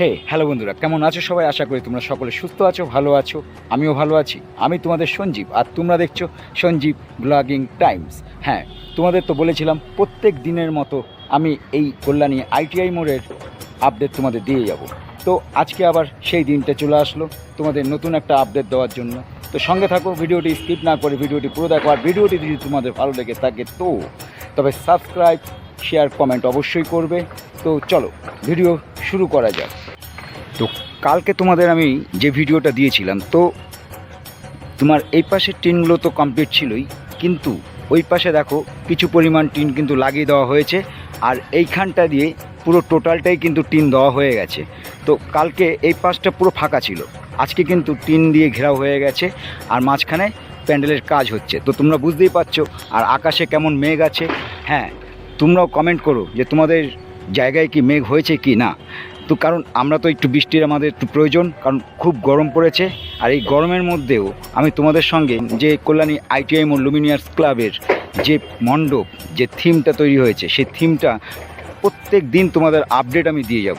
হে, hello বন্ধুরা, কেমন আছো সবাই? আশা করি তোমরা সকলে সুস্থ আছো, ভালো আছো, আমিও ভালো আছি। আমি তোমাদের সঞ্জীব, আর তোমরা দেখছ সঞ্জীব ব্লগিং টাইমস হ্যাঁ তোমাদের তো বলেছিলাম, প্রত্যেক দিনের মতো আমি এই কল্যাণী আইটিআই মোড়ের আপডেট তোমাদের দিয়ে যাব। তো আজকে আবার সেই দিনটা চলে আসলো, তোমাদের নতুন একটা আপডেট দেওয়ার জন্য। তো সঙ্গে থাকো, ভিডিওটি স্কিপ না করে ভিডিওটি পুরো দেখো, আর ভিডিওটি যদি তোমাদের ভালো লেগে থাকে তো তবে সাবস্ক্রাইব শেয়ার কমেন্ট অবশ্যই করবে। তো চলো, ভিডিও শুরু করা যাক। কালকে তোমাদের আমি যে ভিডিওটা দিয়েছিলাম, তো তোমার এই পাশের টিনগুলো তো কমপ্লিট ছিলই, কিন্তু ওই পাশে দেখো কিছু পরিমাণ টিন কিন্তু লাগিয়ে দেওয়া হয়েছে, আর এইখানটা দিয়ে পুরো টোটালটাই কিন্তু টিন দেওয়া হয়ে গেছে। তো কালকে এই পাশটা পুরো ফাঁকা ছিল, আজকে কিন্তু টিন দিয়ে ঘেরাও হয়ে গেছে, আর মাঝখানে প্যান্ডেলের কাজ হচ্ছে। তো তোমরা বুঝতেই পারছ, আর আকাশে কেমন মেঘ আছে। হ্যাঁ তোমরাও কমেন্ট করো যে তোমাদের জায়গায় কি মেঘ হয়েছে কি না। তো কারণ আমরা তো একটু বৃষ্টির আমাদের একটু প্রয়োজন, কারণ খুব গরম পড়েছে। আর এই গরমের মধ্যেও আমি তোমাদের সঙ্গে যে কল্যাণী আইটিআই মোড লুমিনিয়ার্স ক্লাবের যে মণ্ডপ, যে থিমটা তৈরি হয়েছে, সেই থিমটা প্রত্যেক দিন তোমাদের আপডেট আমি দিয়ে যাব।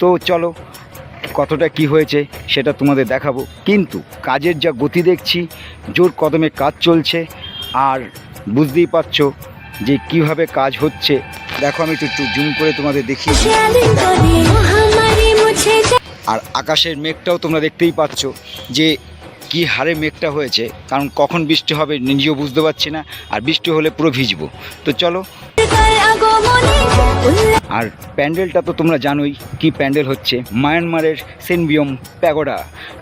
তো চলো, কতটা কি হয়েছে সেটা তোমাদের দেখাবো। কিন্তু কাজের যা গতি দেখছি, জোর কদমে কাজ চলছে, আর বুঝতেই পারছ যে কীভাবে কাজ হচ্ছে। দেখো আমি একটু জুম করে তোমাদের দেখিয়ে আর আকাশের মেঘটাও তোমরা দেখতেই পাচ্ছ যে কি হারে মেঘটা হয়েছে, কারণ কখন বৃষ্টি হবে নিজেও বুঝতে পারছি না, আর বৃষ্টি হলে পুরো ভিজবো। তো চলো। আর প্যান্ডেলটা তো তোমরা জানোই কি প্যান্ডেল হচ্ছে, মায়ানমারের সেনবিয়ম প্যাগোডা।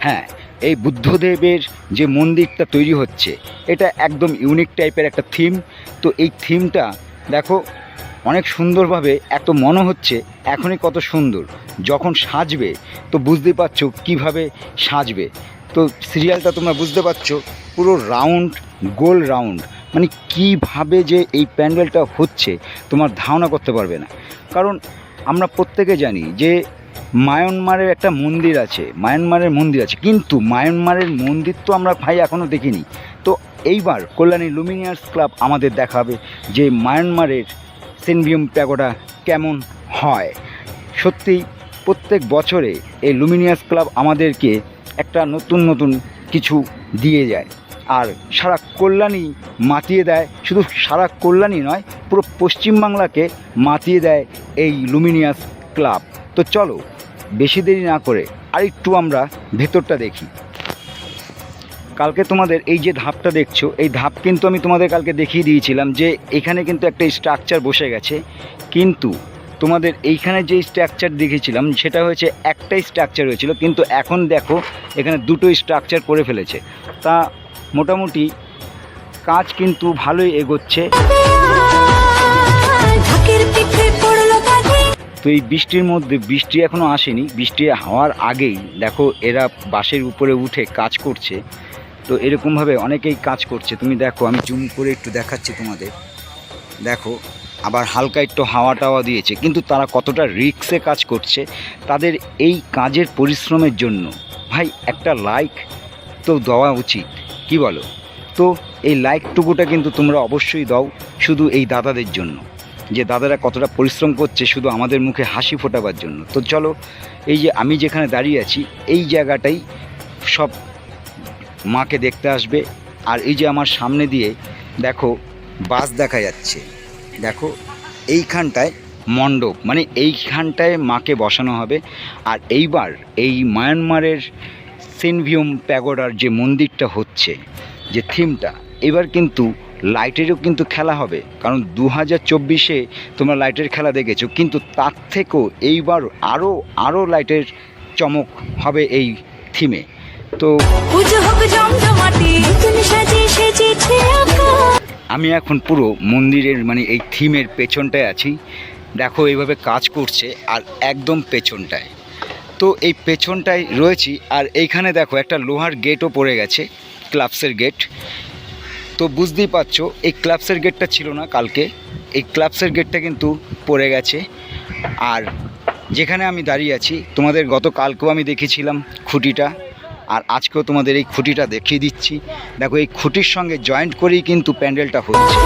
হ্যাঁ এই বুদ্ধদেবের যে মন্দিরটা তৈরি হচ্ছে, এটা একদম ইউনিক টাইপের একটা থিম তো এই থিমটা দেখো অনেক সুন্দরভাবে এত মনে হচ্ছে, এখনই কত সুন্দর। যখন সাজবে, তো বুঝতে পারছ কীভাবে সাজবে। তো সিরিয়ালটা তোমরা বুঝতে পারছ, পুরো রাউন্ড, গোল রাউন্ড। মানে কীভাবে যে এই প্যান্ডেলটা হচ্ছে, তোমার ধারণা করতে পারবে না। কারণ আমরা প্রত্যেকে জানি যে মায়ানমারের একটা মন্দির আছে, মায়ানমারের মন্দির আছে। কিন্তু মায়ানমারের মন্দির তো আমরা ভাই এখনও দেখিনি। তো এইবার কল্যাণী লুমিনিয়ার্স ক্লাব আমাদের দেখাবে যে মায়ানমারের সেনভিয়াম প্যাগোডা কেমন হয়? সত্যি, প্রত্যেক বছরে এই লুমিনিয়াস ক্লাব আমাদেরকে একটা নতুন নতুন কিছু দিয়ে যায়। আর সারা কল্যাণী মাতিয়ে দেয়। শুধু সারা কল্যাণী নয়, পুরো পশ্চিমবাংলাকে মাতিয়ে দেয় এই লুমিনিয়াস ক্লাব তো চলো, বেশি দেরি না করে আরেকটু আমরা ভেতরটা দেখি। কালকে তোমাদের এই যে ধাপটা দেখছ এই ধাপ কিন্তু আমি তোমাদের কালকে দেখিয়ে দিয়েছিলাম যে এখানে কিন্তু একটা স্ট্রাকচার বসে গেছে। কিন্তু তোমাদের এইখানে যে স্ট্রাকচার দেখেছিলাম সেটা হয়েছে একটাই স্ট্রাকচার হয়েছিল কিন্তু এখন দেখো এখানে দুটো স্ট্রাকচার করে ফেলেছে। তা মোটামুটি কাজ কিন্তু ভালোই এগোচ্ছে। তো এই বৃষ্টির মধ্যে বৃষ্টি এখনও আসেনি বৃষ্টি হওয়ার আগেই দেখো এরা বাসের উপরে উঠে কাজ করছে। তো এরকমভাবে অনেকেই কাজ করছে। তুমি দেখো, আমি জুম করে একটু দেখাচ্ছি তোমাদের। দেখো, আবার হালকা একটু হাওয়া টাওয়া দিয়েছে। কিন্তু তারা কতটা রিক্সে কাজ করছে, তাদের এই কাজের পরিশ্রমের জন্য। ভাই, একটা লাইক তো দেওয়া উচিত, কি বলো? তো এই লাইকটুকুটা কিন্তু তোমরা অবশ্যই দাও শুধু এই দাদাদের জন্য। যে দাদারা কতটা পরিশ্রম করছে শুধু আমাদের মুখে হাসি ফোটাবার জন্য। তো চলো, এই যে আমি যেখানে দাঁড়িয়ে আছি, এই জায়গাটাই সব মাকে দেখতে আসবে। আর এই যে আমার সামনে দিয়ে দেখো, বাস দেখা যাচ্ছে। দেখো, এইখানটায় মণ্ডপ মানে এইখানটায় মাকে বসানো হবে। আর এইবার এই মায়ানমারের সেনভিউম প্যাগোডার যে মন্দিরটা হচ্ছে, যে থিমটা, এবার কিন্তু লাইটেরও কিন্তু খেলা হবে। কারণ দু হাজার চব্বিশে তোমরা লাইটের খেলা দেখেছ, কিন্তু তার থেকেও এইবার আরও আরও লাইটের চমক হবে এই থিমে। তো আমি এখন পুরো মন্দিরের মানে এই থিমের পেছনটায় আছি। দেখো এইভাবে কাজ করছে আর একদম পেছনটায়। তো এই পেছনটায় রয়েছি আর এইখানে দেখো একটা লোহার গেটও পড়ে গেছে ক্লাবসের গেট। তো বুঝতেই পারছ এই ক্লাবসের গেটটা ছিল না কালকে। এই ক্লাবসের গেটটা কিন্তু পড়ে গেছে। আর যেখানে আমি দাঁড়িয়ে আছি তোমাদের গত কালকেও আমি দেখেছিলাম খুঁটিটা। আর আজকেও তোমাদের এই খুঁটিটা দেখিয়ে দিচ্ছি। দেখো এই খুঁটির সঙ্গে জয়েন্ট করেই কিন্তু প্যান্ডেলটা হচ্ছে।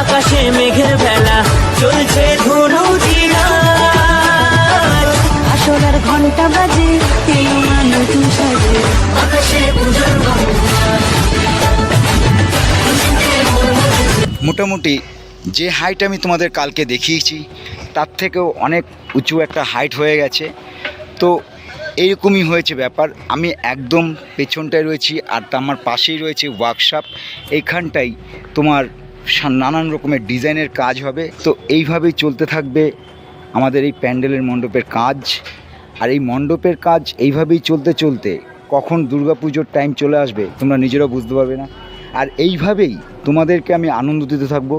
আকাশে মেঘের বেলা চলছে ধনু ঘণ্টা বাজে নতুন সাজে। আকাশে মোটামুটি যে হাইট আমি তোমাদের কালকে দেখিয়েছি তার থেকেও অনেক উঁচু একটা হাইট হয়ে গেছে। তো এইরকমই হয়েছে ব্যাপার। আমি একদম পেছনটায় রয়েছি আর আমার পাশেই রয়েছে ওয়ার্কশপ এইখানটাই তোমার নানান রকমের ডিজাইনের কাজ হবে। তো এইভাবেই চলতে থাকবে আমাদের এই প্যান্ডেলের মণ্ডপের কাজ। আর এই মণ্ডপের কাজ এইভাবেই চলতে চলতে কখন দুর্গাপুজোর টাইম চলে আসবে তোমরা নিজেরাও বুঝতে পারবে না। আর এইভাবেই তোমাদেরকে আমি আনন্দ দিতে থাকব।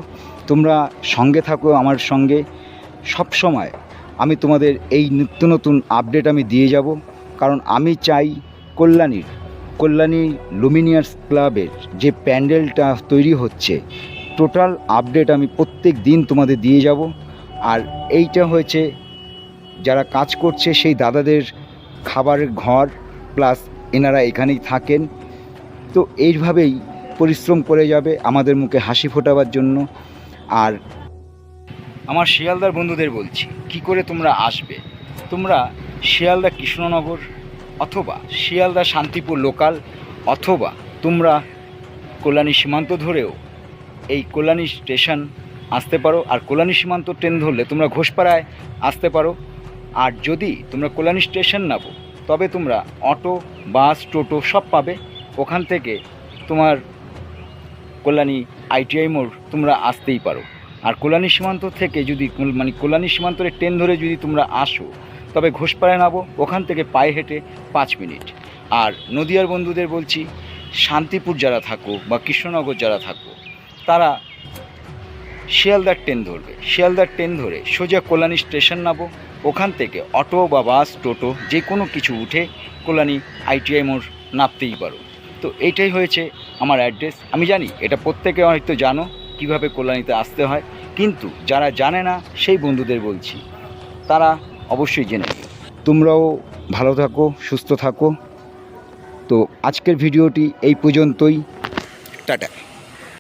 তোমরা সঙ্গে থাকো আমার সঙ্গে। সব সময় আমি তোমাদের এই নিত্য নতুন আপডেট আমি দিয়ে যাব। কারণ আমি চাই কল্যাণীর, কল্যাণী লুমিনিয়ার্স ক্লাবের যে প্যান্ডেলটা তৈরি হচ্ছে টোটাল আপডেট আমি প্রত্যেক দিন তোমাদের দিয়ে যাব। আর এইটা হয়েছে, যারা কাজ করছে সেই দাদাদের খাবারের ঘর প্লাস এনারা এখানেই থাকেন। তো এইভাবেই পরিশ্রম করে যাবে আমাদের মুখে হাসি ফোটাবার জন্য। আর আমার শিয়ালদার বন্ধুদের বলছি, কি করে তোমরা আসবে? তোমরা শিয়ালদা কৃষ্ণনগর অথবা শিয়ালদা শান্তিপুর লোকাল, অথবা তোমরা কল্যাণী সীমান্ত ধরেও এই কল্যাণী স্টেশন আসতে পারো, আর কল্যাণী সীমান্ত ট্রেন ধরলে তোমরা ঘোষপাড়ায় আসতে পারো। আর যদি তোমরা কল্যাণী স্টেশন নামো তবে তোমরা অটো, বাস, টোটো সব পাবে। ওখান থেকে তোমার কল্যাণী আইটিআই মোড় তোমরা আসতেই পারো। আর কল্যাণী সীমান্ত থেকে যদি মানে কল্যাণী সীমান্তের ট্রেন ধরে যদি তোমরা আসো, তবে ঘোষপাড়ায় নামো, ওখান থেকে পায়ে হেঁটে পাঁচ মিনিট। আর নদিয়ার বন্ধুদের বলছি, শান্তিপুর যারা থাকো বা কৃষ্ণনগর যারা থাকো, তারা শিয়ালদার ট্রেন ধরবে। শিয়ালদার ট্রেন ধরে সোজা কল্যাণী স্টেশন নামো, ওখান থেকে অটো বা বাস, টোটো, যে কোনো কিছু উঠে কল্যাণী আইটিআই মোড় নামতেই পারো। তো এইটাই হয়েছে আমার অ্যাড্রেস। আমি জানি এটা প্রত্যেকে হয়তো জানো কীভাবে কল্যাণীতে আসতে হয়, কিন্তু যারা জানে না, সেই বন্ধুদের বলছি। তারা অবশ্যই জেনে তোমরাও ভালো থাকো, সুস্থ থাকো। তো আজকের ভিডিওটি এই পর্যন্তই। টাটা।